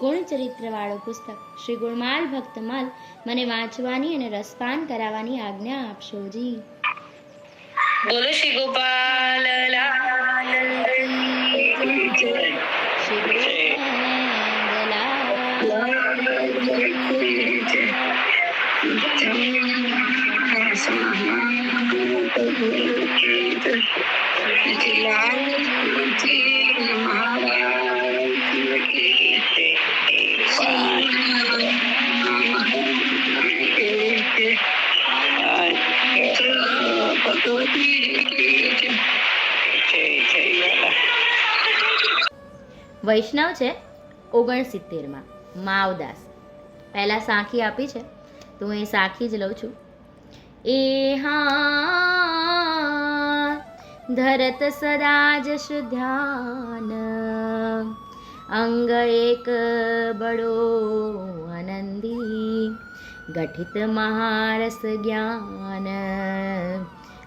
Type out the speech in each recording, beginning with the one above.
ગુણચરિત્રવાળું પુસ્તક. શ્રી ગુણમાલ ભક્તમાલ મને વાંચવાની અને રસપાન કરાવવાની આજ્ઞા આપશો જી. બોલો શ્રી ગોપાલ Thank શ્રી વૈષ્ણવ છે ઓગણસિત્તેરમાં. માવદાસ. પહેલાં સાખી આપી છે. તો હું એ સાખી જ લઉં છું. એ હા, ધરત સદા જશ ધ્યાન અંગ એક બડો આનંદી. ગઠિત મહારસ જ્ઞાન.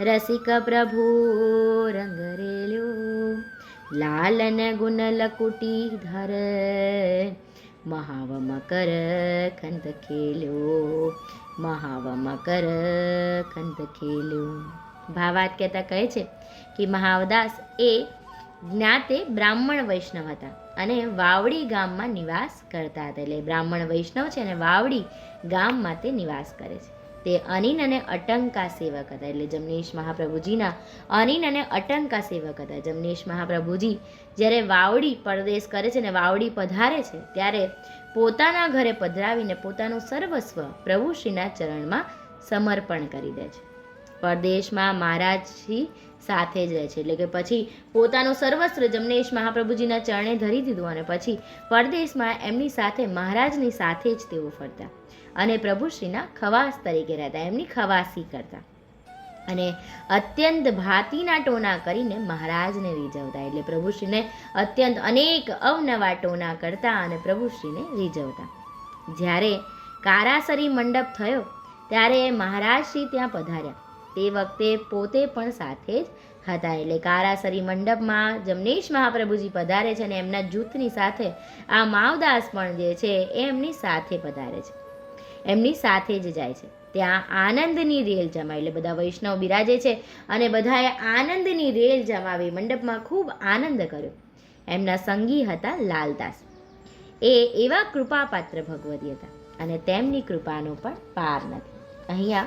રસિક પ્રભુ રંગ રેલ્યો લાલન ગુણ લકુટી ધર. મહાવ મકર ખંત ખેલ્યો. મહાવ મકર ખંત ખેલ્યો. ભાવાત કહેતા કહે છે કે મહાવદાસ એ જ્ઞાતે બ્રાહ્મણ વૈષ્ણવ હતા અને વાવડી ગામમાં નિવાસ કરતા હતા. એટલે બ્રાહ્મણ વૈષ્ણવ છે અને વાવડી ગામમાં તે નિવાસ કરે છે. તે અનિન અને અટંકા સેવક હતા. એટલે જમનેશ મહાપ્રભુજીના અનિન અને અટંકા સેવક હતા. જમનેશ મહાપ્રભુજી જ્યારે વાવડી પરદેશ કરે છે ને વાવડી પધારે છે, ત્યારે પોતાના ઘરે પધરાવીને પોતાનું સર્વસ્વ પ્રભુ શ્રીના ચરણમાં સમર્પણ કરી દે છે. પરદેશમાં મહારાજજી સાથે જ રહે છે. એટલે કે પછી પોતાનું સર્વસ્ત્ર જમનેશ મહાપ્રભુજીના ચરણે ધરી દીધું અને પછી પરદેશમાં એમની સાથે મહારાજની સાથે જ તેઓ ફરતા અને પ્રભુશ્રીના ખવાસ તરીકે રહેતા, એમની ખવાસી કરતા. અને અત્યંત ભાતીના ટોના કરીને મહારાજને રીઝવતા. એટલે પ્રભુશ્રીને અત્યંત અનેક અવનવા ટોના કરતા અને પ્રભુશ્રીને રીઝવતા. જ્યારે કારાસરી મંડપ થયો, ત્યારે મહારાજશ્રી ત્યાં પધાર્યા. તે વખતે પોતે પણ સાથે જ હતા. એટલે કારાસરી મંડપમાં જમનેશ મહાપ્રભુજી પધારે છે અને એમના જૂથની સાથે આ માવદાસ પણ જે છે એ એમની સાથે પધારે છે. એમની સાથે જ જાય છે. ત્યાં આનંદની રેલ જમાય એટલે બધા વૈષ્ણવ બિરાજે છે અને બધાએ આનંદની રેલ જમાવી. મંડપમાં ખૂબ આનંદ કર્યો. એમના સંગી હતા લાલદાસ. એ એવા કૃપાપાત્ર ભગવતી હતા અને તેમની કૃપાનો પણ પાર નથી. અહીંયા